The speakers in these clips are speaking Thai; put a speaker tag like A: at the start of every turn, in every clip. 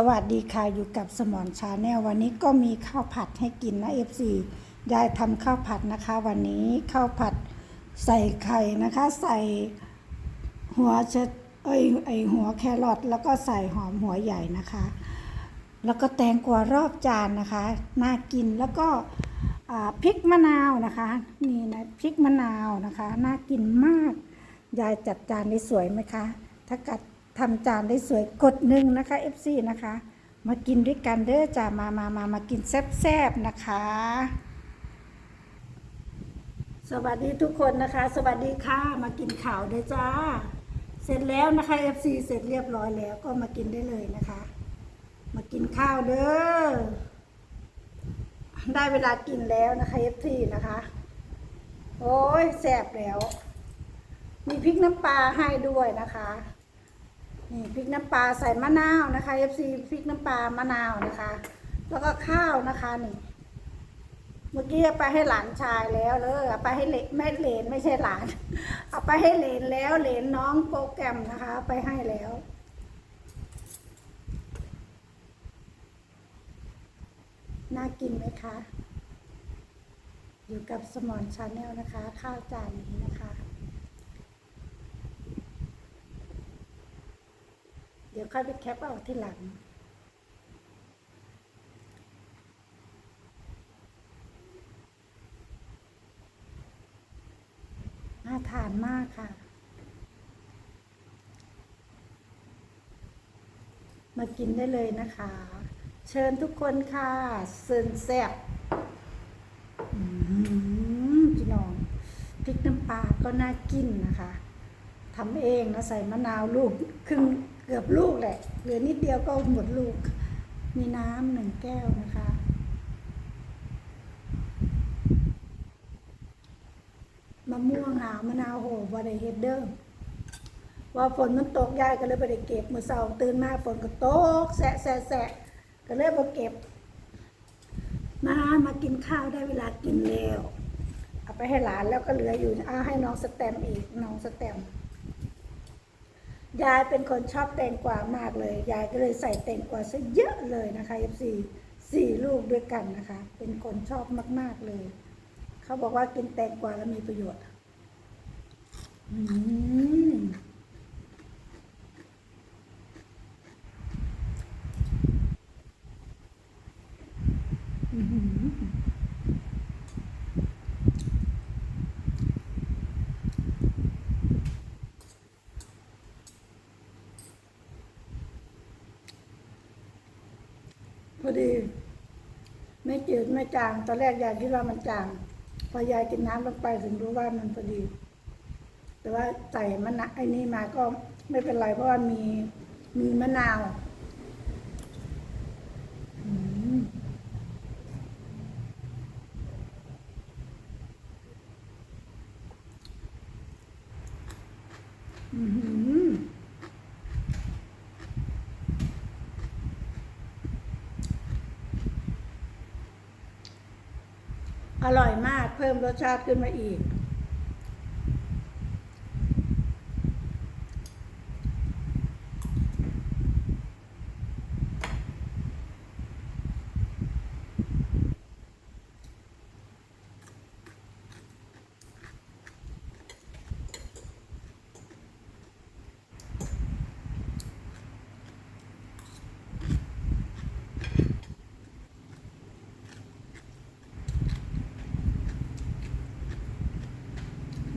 A: สวัสดีค่ะอยู่กับสมอนชาแนลวันนี้ก็มีข้าวผัดให้กินนะ FC ยายทำข้าวผัดนะคะ วันนี้ข้าวผัดใส่ไข่นะคะ ใส่หัวเชเอ้ยไอหัวแครอทแล้วก็ใส่หอมหัวใหญ่นะคะ แล้วก็แตงกวารอบจานนะคะ น่ากินแล้วก็พริกมะนาวนะคะ นี่นะพริกมะนาวนะคะ น่ากินมาก ยายจัดจานได้สวยไหมคะ ถ้ากัด ทำจานได้สวยกดหนึ่งนะคะ FC นะคะ มากินด้วยกันเด้อจ้ามามามามากินแซ่บๆนะคะ สวัสดีทุกคนนะคะ สวัสดีค่ะ มากินข่าวด้วยจ้า เสร็จแล้วนะคะ FC เสร็จเรียบร้อยแล้วก็มากินได้เลยนะคะ มากินข้าวเด้อได้เวลากินแล้วนะคะ FC นะคะ โอ้ยแซ่บแล้ว มีพริกน้ำปลาให้ด้วยนะคะ นี่พริกน้ำปลาใส่มะนาวนะคะ FC พริกน้ำปลามะนาวนะคะ แล้วก็ข้าวนะคะนี่เมื่อกี้เอาไปให้หลานชายแล้วเลยเอาไปให้เลนไม่เลนไม่ใช่หลาน เอาไปให้เลนแล้วเลนน้องโปรแกรมนะคะ ไปให้แล้วน่ากินไหมคะ อยู่กับสมอนชาแนลนะคะ ข้าวจานนี้นะคะ เดี๋ยวค่อยไปแคปเอาที่หลัง น่าทานมากค่ะ มากินได้เลยนะคะ เชิญทุกคนค่ะเซินแซ่บอืมพี่น้องพริกน้ำปลาก็น่ากินนะคะทำเองนะใส่มะนาวลูกครึ่ง เกือบลูกแหละ เหลือนิดเดียวก็หมดลูก มีน้ำหนึ่งแก้วนะคะ มะม่วงหาวมะนาวโหบไดเฮดเดอร์ว่าฝนมันตกยายก็เลยไปได้เก็บมือเสาตื่นมาฝนก็ตกแสะแสะแสะก็เลยมาเก็บ มามากินข้าวได้เวลากินแล้ว เอาไปให้หลานแล้วก็เหลืออยู่เอาให้น้องสแตมอีกน้องสแตม์ ยายเป็นคนชอบแตงกวามากเลย ยายก็เลยใส่แตงกวาซะเยอะเลยนะคะยสี่สี่ลูกด้วยกันนะคะ เป็นคนชอบมาก ๆเลย เขาบอกว่ากินแตงกวาแล้วมีประโยชน์อืมอื้อ อพอดี ไม่จืดไม่จาง ตอนแรกยายคิดว่ามันจาง พอยายกินน้ำลงไปถึงรู้ว่ามันพอดี แต่ว่าใส่มะนาวไอ้นี่มาก็ไม่เป็นไรเพราะว่ามีมีมะนาวอืมอื้อหือ อร่อยมากเพิ่มรสชาติขึ้นมาอีก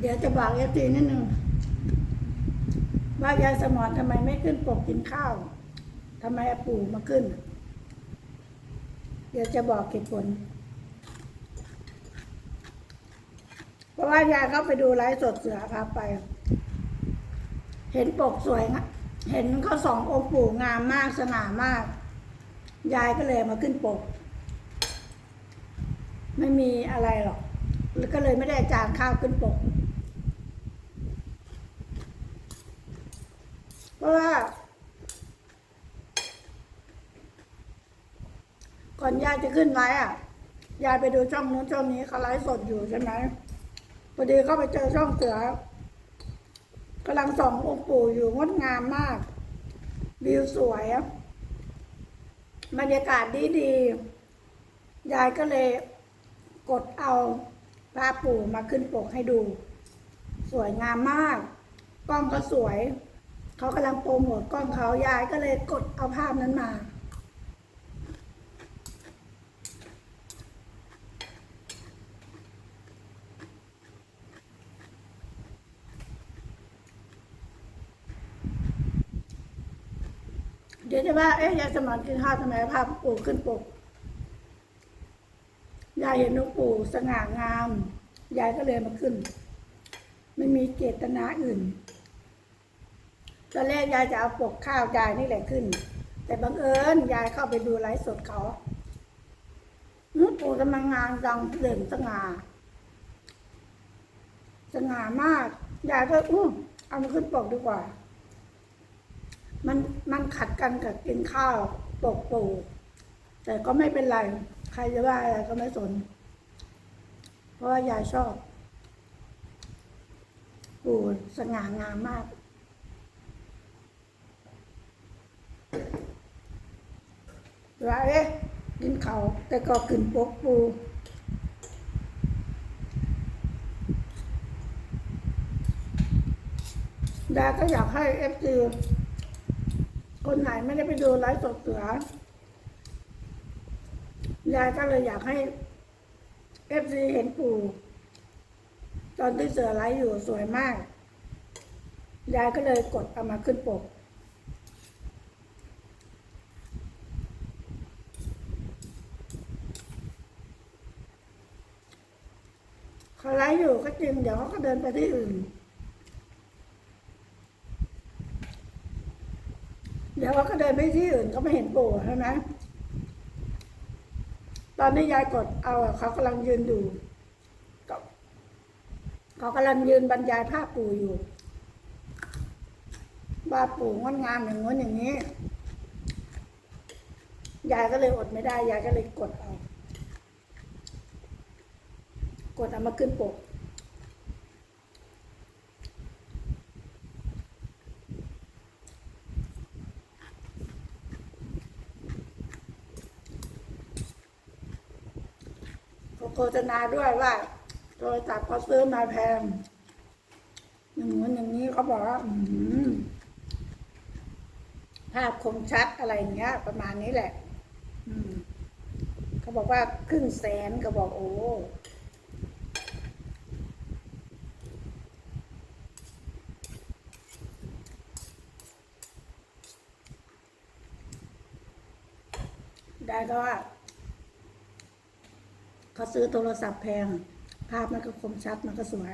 A: เดี๋ยวจะบอกเอฟซีนิดนึงว่ายายสมอนทำไมไม่ขึ้นปกกินข้าวทำไมปู่มาขึ้น เดี๋ยวจะบอกเหตุผล เพราะว่ายายเขาไปดูไลฟ์สดเสือพาไป เห็นปกสวยนะเห็นเขาสององค์ปู่งามมากสง่ามาก ยายก็เลยมาขึ้นปก ไม่มีอะไรหรอก ก็เลยไม่ได้จานข้าวขึ้นปก เพราะว่าก่อนยายจะขึ้นไลฟ์อะ ยายไปดูช่องนู้นช่องนี้เขาไลฟ์สดอยู่ใช่ไหมพอดีเข้าไปเจอช่องเสือกำลังส่ององค์ปู่อยู่งดงามมาก วิวสวยบรรยากาศดีดียายก็เลยกดเอาภาพปู่มาขึ้นปกให้ดู สวยงามมาก กล้องก็สวย เขากำลังโปรโมทกล้องเขายายก็เลยกดเอาภาพนั้นมา เดี๋ยวจะว่า เอ๊ะยายสมานกินข้าวทำไมภาพปู่ขึ้นปกยายเห็นหลวงปู่สง่างาม ยายก็เลยมาขึ้น ไม่มีเจตนาอื่น ตอนแรกยายจะเอาปกข้าวยายนี่แหละขึ้น แต่บังเอิญยายเข้าไปดูไลฟ์สดเขาหลวงปู่ทำไมงานดังเด่นสง่าสง่ามากยายก็อู้เอามาขึ้นปกดีกว่า มันมันขัดกันกับกินข้าวปกปูแต่ก็ไม่เป็นไร ใครจะว่าอะไรก็ไม่สน เพราะว่ายายชอบ ปูสง่างามมาก ว่าเอ๊ะกินเขาแต่ก็ขึ้นปกปูดาก็อยากให้เอฟซีคนไหนไม่ได้ไปดูไลฟ์สดเสือยายก็เลยอยากให้เอฟซีเห็นปู่ ตอนที่เสือไลฟ์อยู่สวยมาก ยายก็เลยกดเอามาขึ้นปก เขา ไลฟ์อยู่ก็จริงเดี๋ยวเขาก็เดินไปที่อื่น เดี๋ยวเขาก็เดินไปที่อื่นก็ไม่เห็นปู่ใช่ไหมตอนนี้ยายกดเอาเขากำลังยืนอยู่เขากำลังยืนบรรยายภาพปู่อยู่ว่าปู่งดงามอย่างงู้นอย่างนี้ ยายก็เลยอดไม่ได้ ยายก็เลยกดเอา กดเอามาขึ้นปก โฆษณาด้วยว่าโทรศัพท์เขาซื้อมาแพงอย่างนู้นอย่างนี้เขาบอกว่าภาพคมชัดอะไรอย่างเงี้ย ประมาณนี้แหละเขาบอกว่าครึ่งแสนก็บอกโอ้ ได้ก็ว่าเขาซื้อโทรศัพท์แพง ภาพมันก็คมชัดมันก็สวย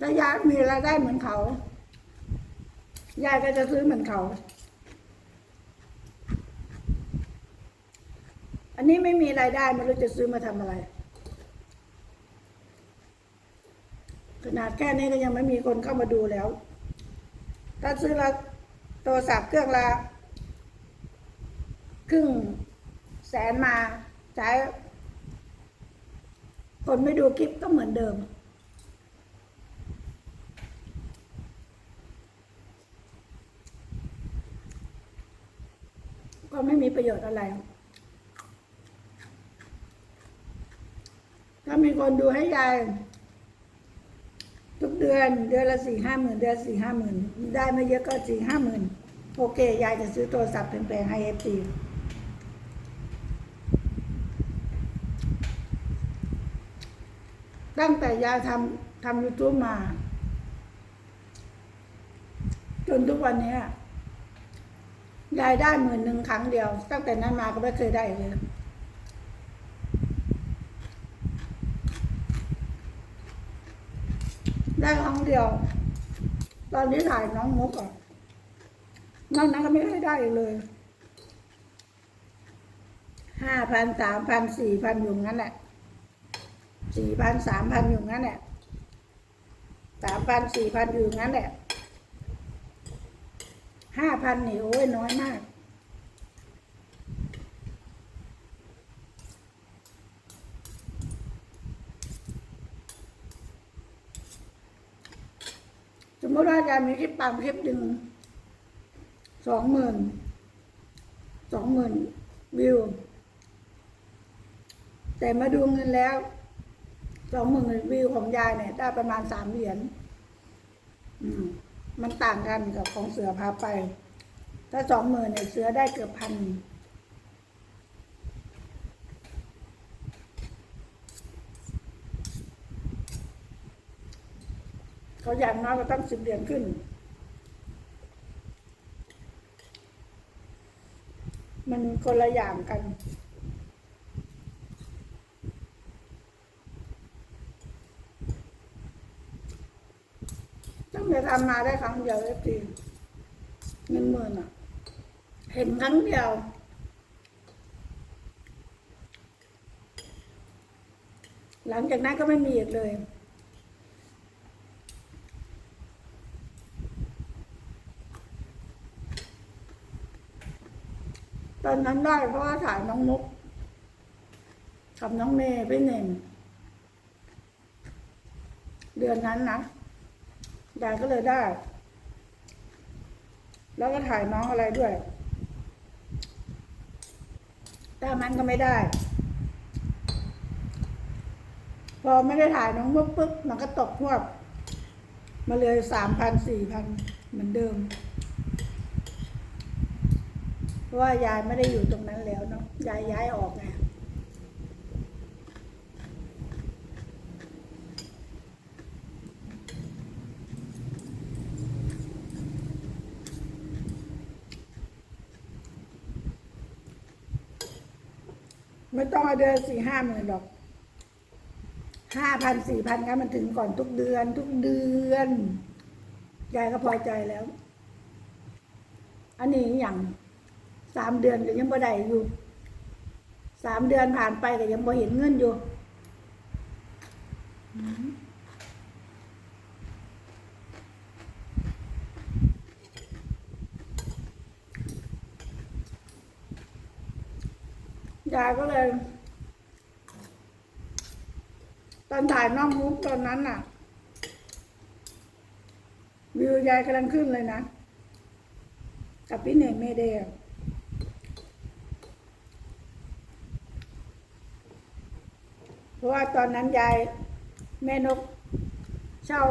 A: ถ้ายายมีรายได้เหมือนเขา ยายก็จะซื้อเหมือนเขา อันนี้ไม่มีรายได้ไม่รู้จะซื้อมาทำอะไร ขนาดแค่นี้ก็ยังไม่มีคนเข้ามาดูแล้ว ถ้าซื้อและ โทรศัพท์เครื่องละครึ่งแสนมาใช้ คนไม่ดูคลิปก็เหมือนเดิม ก็ไม่มีประโยชน์อะไร ถ้ามีคนดูให้ยาย ทุกเดือนเดือนละสี่ห้าหมื่นเดือนสี่ห้าหมื่นได้ไม่เยอะก็สี่ห้าหมื่นโอเค ยายจะซื้อโทรศัพท์แพงๆให้เอฟซีตั้งแต่ยายทำทำยูทูบมา จนทุกวันนี้ยายได้หมื่นหนึ่งครั้งเดียว ตั้งแต่นั้นมาก็ไม่เคยได้เลย ได้ครั้งเดียว ตอนนี้ถ่ายน้องมุกอะนอกนั้นก็ไม่ได้ได้เลยห้าพันสามพันสี่พันอยู่งั้นแหละสี่พันสามพันอยู่งั้นแหละสามพันสี่พันอยู่งั้นแหละห้าพันนี่โอ้ยน้อยมาก มมติว่าอาจารย์มีคลิปปังคลิปหนึ่งสองหมื่นสองหมื่นวิว แต่มาดูเงินแล้วสองหมื่นวิวของยายเนี่ยได้ประมาณสามเหรียญมมันต่างกันกับของเสือพาไป ถ้าสองหมื่นเนี่ยเสือได้เกือบพัน เขาอย่างน้อยก็ต้องสิบเหรียญขึ้น มันคนละอย่างกันต้องไปทำมาได้ครั้งเดียวเอฟซีเงินหมื่นอะ เห็นครั้งเดียวหลังจากนั้นก็ไม่มีอีกเลย อนนั้นได้เพราะว่าถ่ายน้องมุกกับน้องเมย์พี่เน่งเดือนนั้นนะยายก็เลยได้ แล้วก็ถ่ายน้องอะไรด้วย แต่มันก็ไม่ได้ พอไม่ได้ถ่ายน้องมุกปุ๊บมันก็ตกพวบมาเลยสามพันสี่พันเหมือนเดิม เพราะว่ายายไม่ได้อยู่ตรงนั้นแล้วเนาะยายย้ายออกไงไม่ต้องเอาเดือนสี่ห้าหมื่นหรอกห้าพันสี่พันกันมันถึงก่อนทุกเดือน ทุกเดือน ยายก็พอใจแล้ว อันนี้อย่าง สามเดือนก็ยังบ่ได้อยู่สามเดือนผ่านไปก็ยังบ่เห็นเงินอยู่ยายก็เลย ตอนถ่ายน้องมุกตอนนั้นน่ะ วิวยายกำลังขึ้นเลยนะ กับพี่เน่งเมเดย์ เพราะว่าตอนนั้นยายแม่นกเช่า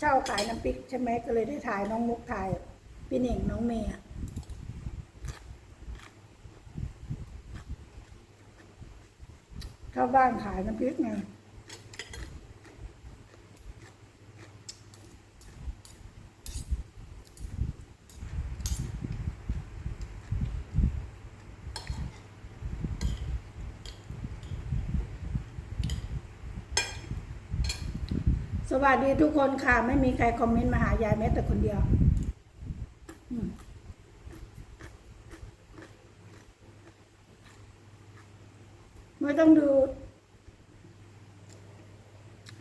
A: เช่าขายน้ำพริกใช่ไหมก็เลยได้ถ่ายน้องมุกถ่ายพี่เน่งน้องเมย์เข้าบ้านขายน้ำพริกไง วัสดีทุกคนค่ะ ไม่มีใครคอมเมนต์มาหายายแม้แต่คนเดียวไม่ต้องดู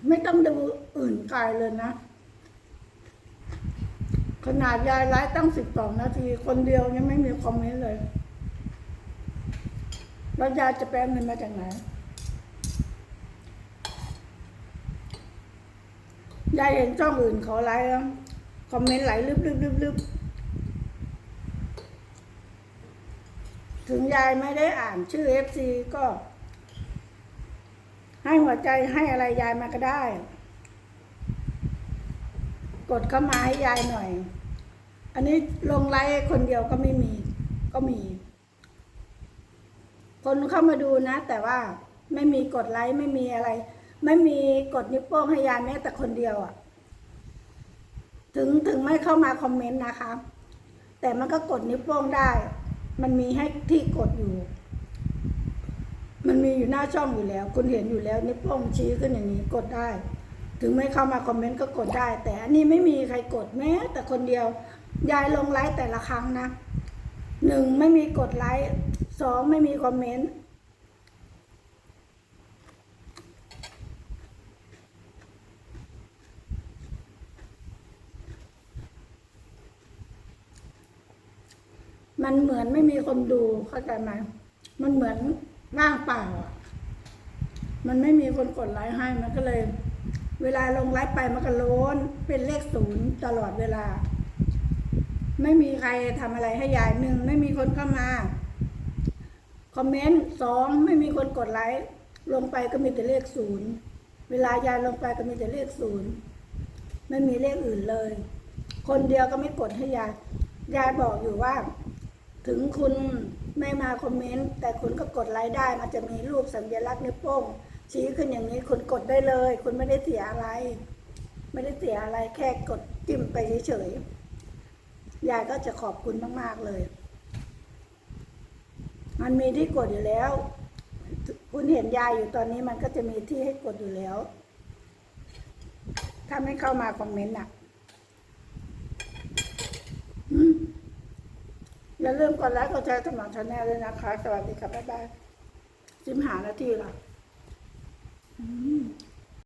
A: ไม่ต้องดูอื่นไกลเลยนะ ขนาดยายไลฟ์ตั้งสิบสองนาที คนเดียวยังไม่มีคอมเมนต์เลย แล้วยายจะแปลเงินมาจากไหน ยายเห็นช่องอื่นเขาไลฟ์แล้วคอมเมนต์ไหลลึบลึบลึบลึบถึงยายไม่ได้อ่านชื่อเอฟซีก็ ให้หัวใจให้อะไรยายมาก็ได้ กดเข้ามาให้ยายหน่อย อันนี้ลงไลฟ์คนเดียวก็ไม่มี ก็มี คนเข้ามาดูนะ แต่ว่าไม่มีกดไลค์ไม่มีอะไร ไม่มีกดนิ้วโป้งให้ยายแม้แต่คนเดียวอะ่ะ ถึงถึงไม่เข้ามาคอมเมนต์นะคะ แต่มันก็กดนิ้วโป้งได้ มันมีให้ที่กดอยู่ มันมีอยู่หน้าช่องอยู่แล้ว คุณเห็นอยู่แล้วนิ้วโป้งชี้ขึ้นอย่างนี้กดได้ ถึงไม่เข้ามาคอมเมนต์ก็กดได้ แต่อันนี้ไม่มีใครกดแม้ แต่คนเดียวยายลงไลฟ์แต่ละครั้งนะหนึ่งไม่มีกดไลค์สองไม่มีคอมเมนต์ มันเหมือนไม่มีคนดูเข้าใจไหมมันเหมือนว่างเปล่าอะ มันไม่มีคนกดไลค์ให้มันก็เลย เวลาลงไลฟ์ไปมันก็โล้นเป็นเลขศูนย์ตลอดเวลา ไม่มีใครทำอะไรให้ยายหนึ่งไม่มีคนเข้ามาคอมเมนต์สองไม่มีคนกดไลค์ลงไปก็มีแต่เลขศูนย์เวลายายลงไปก็มีแต่เลขศูนย์ไม่มีเลขอื่นเลย คนเดียวก็ไม่กดให้ยายยายบอกอยู่ว่า ถึงคุณไม่มาคอมเมนต์ แต่คุณก็กดไลค์ได้ มันจะมีรูปสัญลักษณ์นิ้วโป้ง ชี้ขึ้นอย่างนี้คุณกดได้เลย คุณไม่ได้เสียอะไร ไม่ได้เสียอะไรแค่กดจิ้มไปเฉยๆยายก็จะขอบคุณมากๆเลย มันมีที่กดอยู่แล้ว คุณเห็นยายอยู่ตอนนี้มันก็จะมีที่ให้กดอยู่แล้ว ถ้าไม่เข้ามาคอมเมนต์อะอืม อย่าลืมกดไลค์กดแชร์สมัครชาแนลด้วยนะคะ สวัสดีค่ะ บ๊ายบายจิมหานาทีละอืม